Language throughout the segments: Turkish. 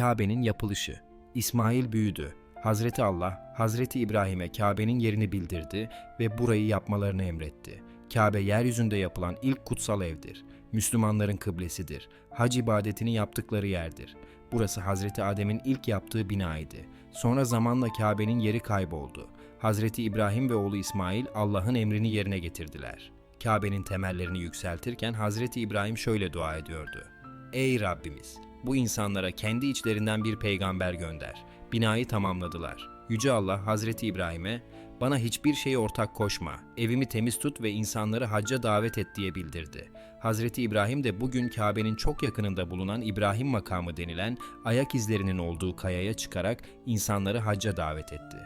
Kabe'nin yapılışı. İsmail büyüdü. Hazreti Allah, Hazreti İbrahim'e Kabe'nin yerini bildirdi ve burayı yapmalarını emretti. Kabe yeryüzünde yapılan ilk kutsal evdir. Müslümanların kıblesidir. Hac ibadetini yaptıkları yerdir. Burası Hazreti Adem'in ilk yaptığı binaydı. Sonra zamanla Kabe'nin yeri kayboldu. Hazreti İbrahim ve oğlu İsmail Allah'ın emrini yerine getirdiler. Kabe'nin temellerini yükseltirken Hazreti İbrahim şöyle dua ediyordu. Ey Rabbimiz! Bu insanlara kendi içlerinden bir peygamber gönder. Binayı tamamladılar. Yüce Allah Hazreti İbrahim'e bana hiçbir şeye ortak koşma, evimi temiz tut ve insanları hacca davet et diye bildirdi. Hazreti İbrahim de bugün Kabe'nin çok yakınında bulunan İbrahim makamı denilen ayak izlerinin olduğu kayaya çıkarak insanları hacca davet etti.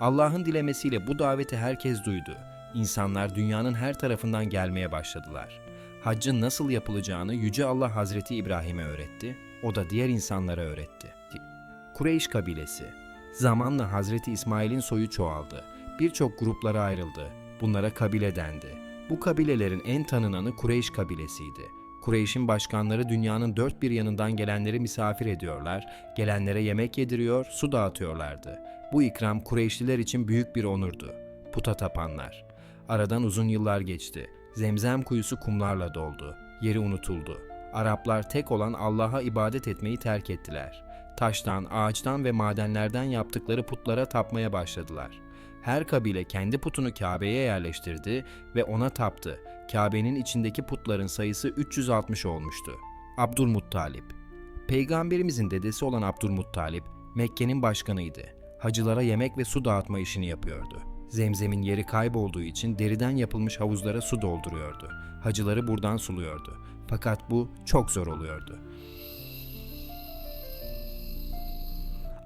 Allah'ın dilemesiyle bu daveti herkes duydu. İnsanlar dünyanın her tarafından gelmeye başladılar. Haccın nasıl yapılacağını Yüce Allah Hazreti İbrahim'e öğretti, o da diğer insanlara öğretti. Kureyş kabilesi Zamanla Hazreti İsmail'in soyu çoğaldı. Birçok gruplara ayrıldı. Bunlara kabile dendi. Bu kabilelerin en tanınanı Kureyş kabilesiydi. Kureyş'in başkanları dünyanın dört bir yanından gelenleri misafir ediyorlar, gelenlere yemek yediriyor, su dağıtıyorlardı. Bu ikram Kureyşliler için büyük bir onurdu. Puta tapanlar. Aradan uzun yıllar geçti. Zemzem kuyusu kumlarla doldu. Yeri unutuldu. Araplar tek olan Allah'a ibadet etmeyi terk ettiler. Taştan, ağaçtan ve madenlerden yaptıkları putlara tapmaya başladılar. Her kabile kendi putunu Kabe'ye yerleştirdi ve ona taptı. Kabe'nin içindeki putların sayısı 360 olmuştu. Abdülmuttalip Peygamberimizin dedesi olan Abdülmuttalip, Mekke'nin başkanıydı. Hacılara yemek ve su dağıtma işini yapıyordu. Zemzem'in yeri kaybolduğu için deriden yapılmış havuzlara su dolduruyordu. Hacıları buradan suluyordu. Fakat bu çok zor oluyordu.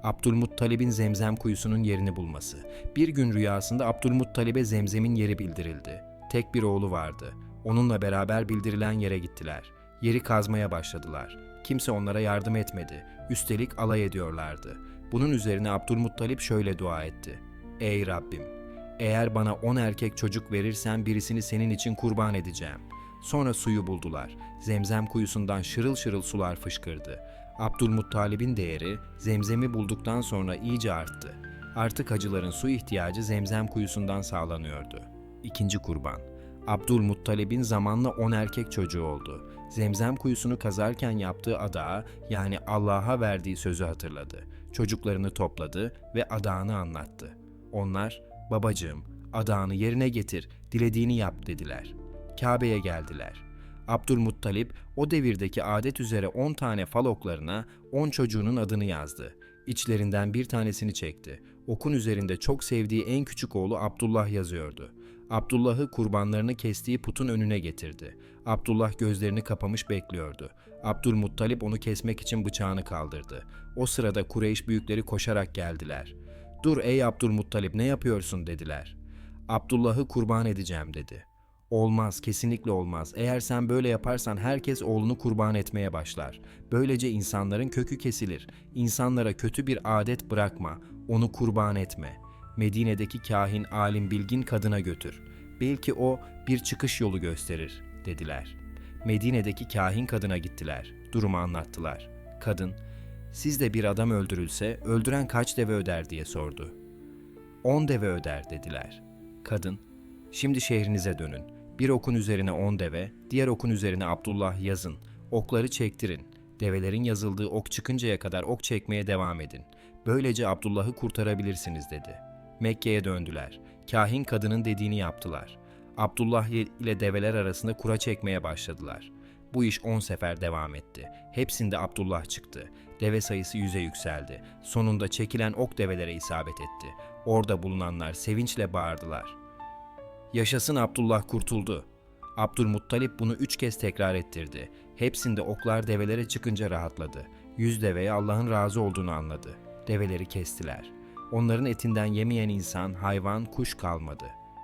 Abdülmuttalib'in Zemzem kuyusunun yerini bulması. Bir gün rüyasında Abdülmuttalib'e Zemzem'in yeri bildirildi. Tek bir oğlu vardı. Onunla beraber bildirilen yere gittiler. Yeri kazmaya başladılar. Kimse onlara yardım etmedi. Üstelik alay ediyorlardı. Bunun üzerine Abdülmuttalip şöyle dua etti. Ey Rabbim! Eğer bana on erkek çocuk verirsen birisini senin için kurban edeceğim. Sonra suyu buldular. Zemzem kuyusundan şırıl şırıl sular fışkırdı. Abdülmuttalib'in değeri zemzemi bulduktan sonra iyice arttı. Artık hacıların su ihtiyacı zemzem kuyusundan sağlanıyordu. İkinci kurban. Abdülmuttalib'in zamanla on erkek çocuğu oldu. Zemzem kuyusunu kazarken yaptığı adağa yani Allah'a verdiği sözü hatırladı. Çocuklarını topladı ve adağını anlattı. Onlar, babacığım adağını yerine getir, dilediğini yap dediler. Kabe'ye geldiler. Abdülmuttalip o devirdeki adet üzere 10 tane fal oklarına 10 çocuğunun adını yazdı. İçlerinden bir tanesini çekti. Okun üzerinde çok sevdiği en küçük oğlu Abdullah yazıyordu. Abdullah'ı kurbanlarını kestiği putun önüne getirdi. Abdullah gözlerini kapamış bekliyordu. Abdülmuttalip onu kesmek için bıçağını kaldırdı. O sırada Kureyş büyükleri koşarak geldiler. "Dur ey Abdülmuttalip ne yapıyorsun?" dediler. "Abdullah'ı kurban edeceğim." dedi. Olmaz, kesinlikle olmaz. Eğer sen böyle yaparsan herkes oğlunu kurban etmeye başlar. Böylece insanların kökü kesilir. İnsanlara kötü bir adet bırakma, onu kurban etme. Medine'deki kahin alim bilgin kadına götür. Belki o bir çıkış yolu gösterir, dediler. Medine'deki kahin kadına gittiler. Durumu anlattılar. Kadın, sizde bir adam öldürülse öldüren kaç deve öder diye sordu. On deve öder dediler. Kadın, şimdi şehrinize dönün. Bir okun üzerine on deve, diğer okun üzerine Abdullah yazın. Okları çektirin. Develerin yazıldığı ok çıkıncaya kadar ok çekmeye devam edin. Böylece Abdullah'ı kurtarabilirsiniz dedi. Mekke'ye döndüler. Kahin kadının dediğini yaptılar. Abdullah ile develer arasında kura çekmeye başladılar. Bu iş 10 sefer devam etti. Hepsinde Abdullah çıktı. Deve sayısı yüze yükseldi. Sonunda çekilen ok develere isabet etti. Orada bulunanlar sevinçle bağırdılar. Yaşasın Abdullah kurtuldu. Abdülmuttalip bunu üç kez tekrar ettirdi. Hepsinde oklar develere çıkınca rahatladı. Yüz deveye Allah'ın razı olduğunu anladı. Develeri kestiler. Onların etinden yemeyen insan, hayvan, kuş kalmadı.